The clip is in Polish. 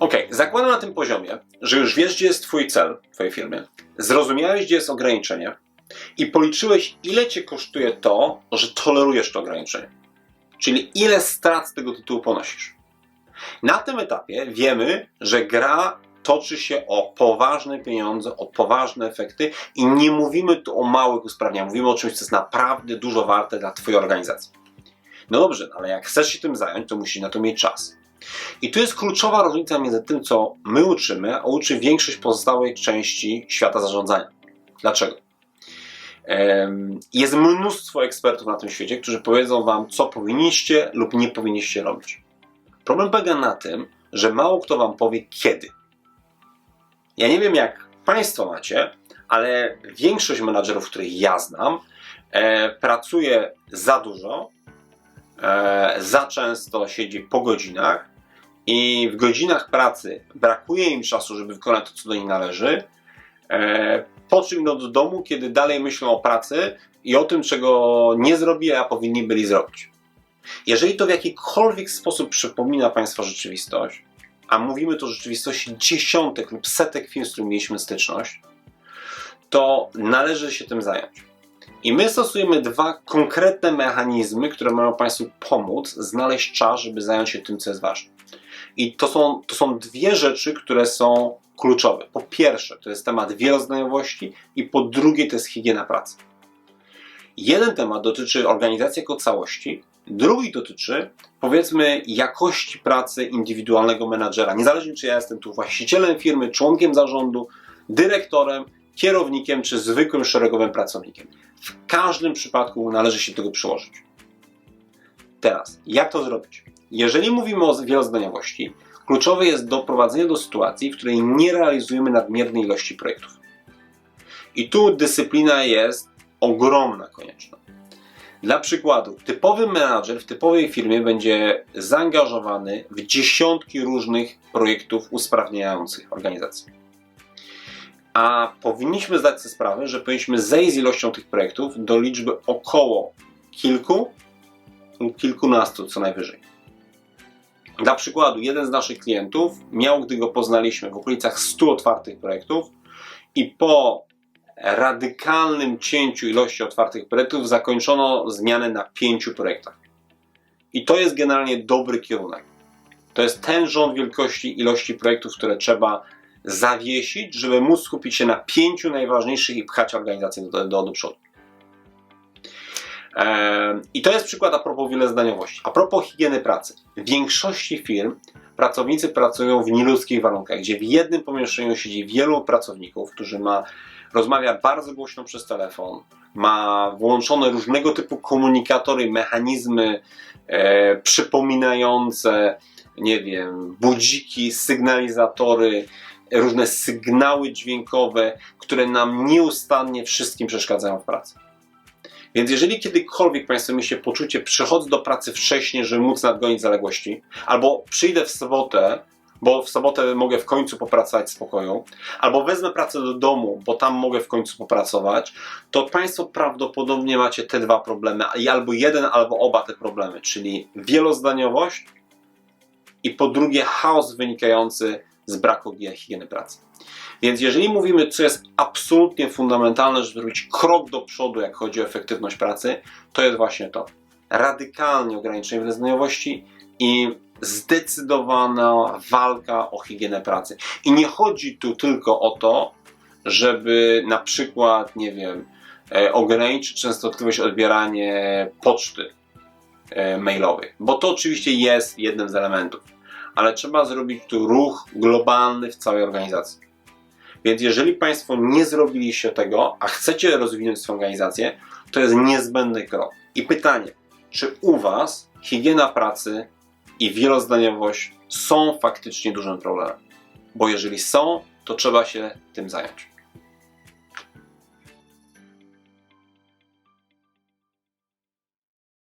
Okej, zakładam na tym poziomie, że już wiesz, gdzie jest Twój cel w Twojej firmie, zrozumiałeś, gdzie jest ograniczenie i policzyłeś, ile Cię kosztuje to, że tolerujesz to ograniczenie. Czyli ile strat z tego tytułu ponosisz. Na tym etapie wiemy, że gra toczy się o poważne pieniądze, o poważne efekty i nie mówimy tu o małych usprawnieniach, mówimy o czymś, co jest naprawdę dużo warte dla Twojej organizacji. No dobrze, ale jak chcesz się tym zająć, to musisz na to mieć czas. I tu jest kluczowa różnica między tym, co my uczymy, a uczy większość pozostałej części świata zarządzania. Dlaczego? Jest mnóstwo ekspertów na tym świecie, którzy powiedzą Wam, co powinniście lub nie powinniście robić. Problem polega na tym, że mało kto Wam powie kiedy. Ja nie wiem, jak Państwo macie, ale większość menadżerów, których ja znam, e, pracuje za dużo, e, za często siedzi po godzinach i w godzinach pracy brakuje im czasu, żeby wykonać to, co do nich należy. E, po czym idą do domu, kiedy dalej myślą o pracy i o tym, czego nie zrobili, a powinni byli zrobić. Jeżeli to w jakikolwiek sposób przypomina Państwa rzeczywistość, a mówimy tu o rzeczywistości dziesiątek lub setek firm, z którymi mieliśmy styczność, to należy się tym zająć. I my stosujemy dwa konkretne mechanizmy, które mają Państwu pomóc znaleźć czas, żeby zająć się tym, co jest ważne. I to są, to są dwie rzeczy, które są kluczowe. Po pierwsze, to jest temat wieloznajomości i po drugie, to jest higiena pracy. Jeden temat dotyczy organizacji jako całości, drugi dotyczy, powiedzmy, jakości pracy indywidualnego menadżera. Niezależnie, czy ja jestem tu właścicielem firmy, członkiem zarządu, dyrektorem, kierownikiem czy zwykłym szeregowym pracownikiem. W każdym przypadku należy się do tego przyłożyć. Teraz, jak to zrobić? Jeżeli mówimy o wielozdaniowości, kluczowe jest doprowadzenie do sytuacji, w której nie realizujemy nadmiernej ilości projektów. I tu dyscyplina jest ogromna konieczna. Dla przykładu, typowy menadżer w typowej firmie będzie zaangażowany w dziesiątki różnych projektów usprawniających organizację. A powinniśmy zdać sobie sprawę, że powinniśmy zejść z ilością tych projektów do liczby około kilku lub kilkunastu co najwyżej. Dla przykładu, jeden z naszych klientów miał, gdy go poznaliśmy, w okolicach 100 otwartych projektów i po radykalnym cięciu ilości otwartych projektów zakończono zmianę na pięciu projektach. I to jest generalnie dobry kierunek. To jest ten rząd wielkości ilości projektów, które trzeba zawiesić, żeby móc skupić się na pięciu najważniejszych i pchać organizację do, do, do przodu. I to jest przykład a propos wielozdaniowości. A propos higieny pracy. W większości firm pracownicy pracują w nieludzkich warunkach, gdzie w jednym pomieszczeniu siedzi wielu pracowników, którzy ma, rozmawia bardzo głośno przez telefon, ma włączone różnego typu komunikatory, mechanizmy e, przypominające, nie wiem, budziki, sygnalizatory, różne sygnały dźwiękowe, które nam nieustannie wszystkim przeszkadzają w pracy. Więc jeżeli kiedykolwiek Państwo mieliście poczucie, przychodzę do pracy wcześniej, żeby móc nadgonić zaległości, albo przyjdę w sobotę, bo w sobotę mogę w końcu popracować w spokoju, albo wezmę pracę do domu, bo tam mogę w końcu popracować, to Państwo prawdopodobnie macie te dwa problemy, albo jeden, albo oba te problemy, czyli wielozdaniowość i po drugie chaos wynikający z braku higieny pracy. Więc jeżeli mówimy, co jest absolutnie fundamentalne, żeby zrobić krok do przodu, jak chodzi o efektywność pracy, to jest właśnie to. Radykalnie ograniczenie wyznaniowości i zdecydowana walka o higienę pracy. I nie chodzi tu tylko o to, żeby na przykład, nie wiem, e, ograniczyć częstotliwość odbierania poczty e, mailowej, bo to oczywiście jest jednym z elementów, ale trzeba zrobić tu ruch globalny w całej organizacji. Więc jeżeli Państwo nie zrobiliście tego, a chcecie rozwinąć swoją organizację, to jest niezbędny krok. I pytanie, czy u Was higiena pracy i wielozdaniowość są faktycznie dużym problemem? Bo jeżeli są, to trzeba się tym zająć.